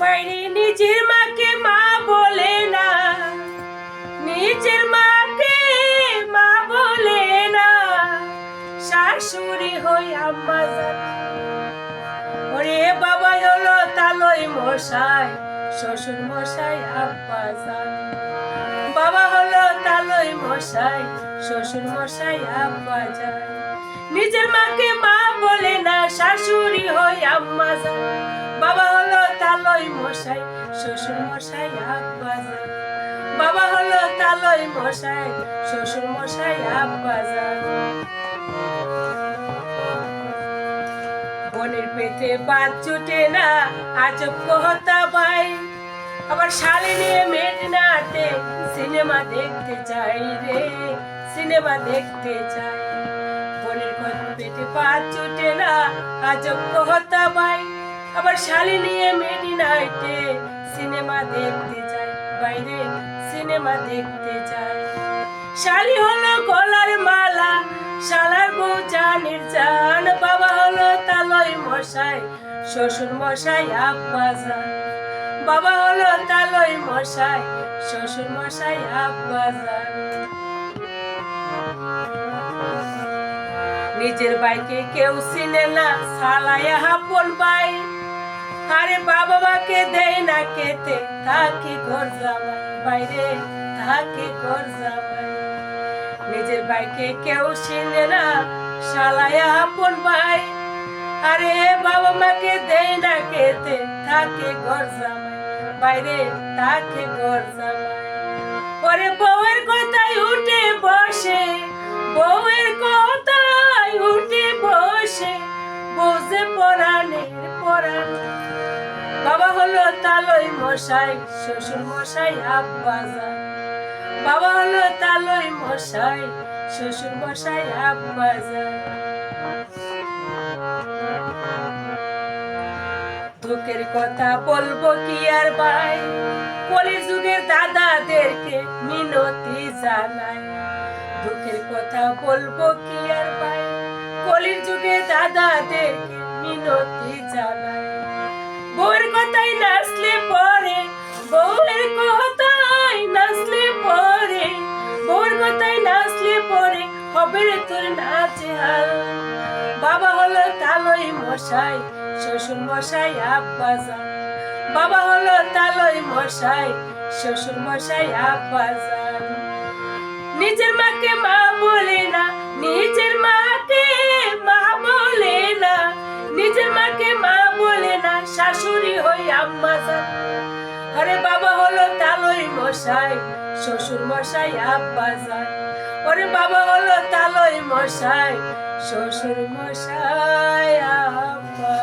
বাইরে নিজের মাকে মা বলে না। নিজের মাকে মা বলে না। শাশুড়ি হই আম্মা ওরে বাবা হলো তালই মশাই, শ্বশুর মশাই, আব্বা বাবা হলো তালই মশাই, শ্বশুর মশাই, আব্বা নিজের মাকে মা বলে না, শাশুড়ি হই আম্মা বাবা তালই মশাই, শ্বশুর মশাই আব্বা যান বাবা হলো তালই মশাই, শ্বশুর মশাই আব্বা যান বোনের পেটে বাদ জুটে না, আজব কথা ভাই। আবার শালে নিয়ে মেদিনাতে সিনেমা দেখতে চাই রে, সিনেমা দেখতে চাই। বনের কথা পেটে বাদ জুটে না, আজব কথা ভাই। আবার শালি নিয়ে মেদিনাতে সিনেমা দেখতে চাই বাইরে সিনেমা দেখতে চাই শালি হলো গলার মালা, শালার বউ জানের জান, বাবা হলো তালয় মশাই, শ্বশুর মশাই আব্বা জান বাবা হলো তালয় মশাই, শ্বশুর মশাই আব্বা জান নিজের বাইকে কেউ চিনে না সালায়া হাপন বাই আরে বাবা মাকে দেয় না খেতে থাকে ঘর জামাই, বাইরে থাকে ঘর জামাই। নিজের বাইকে কেউ চিনে না, শালায়া আপন ভাই। আরে বাবা মাকে দেয় না খেতে থাকে ঘর জামাই, বাইরে থাকে ঘর জামাই। ওরে হলো তালই মশাই, শ্বশুর মশাই, আব্বা যান বাবা হলো তালই মশাই, শ্বশুর মশাই, আব্বা দুঃখের কথা বলব কি আর ভাই? কলি যুগের দাদাদেরকে মিনতি জানাই। দুঃখের কথা বলব কি আর ভাই? কলির যুগে দাদাদেরকে মিনতি জানাই। কথাই পরে কথাই পরে কথাই পরে হবে রে তোর নাচে হাল। বাবা হলো তালই মশাই, শ্বশুর মশাই আব্বা বাবা হলো তালই মশাই, শ্বশুর মশাই আব্বা নিজের মাকে মা বলে না, নিজের মা আম্মা যান আরে বাবা হলো তালই মশাই, শ্বশুর মশাই আব্বা যান ওরে বাবা হলো তালই মশাই, শ্বশুর মশাই আব্বা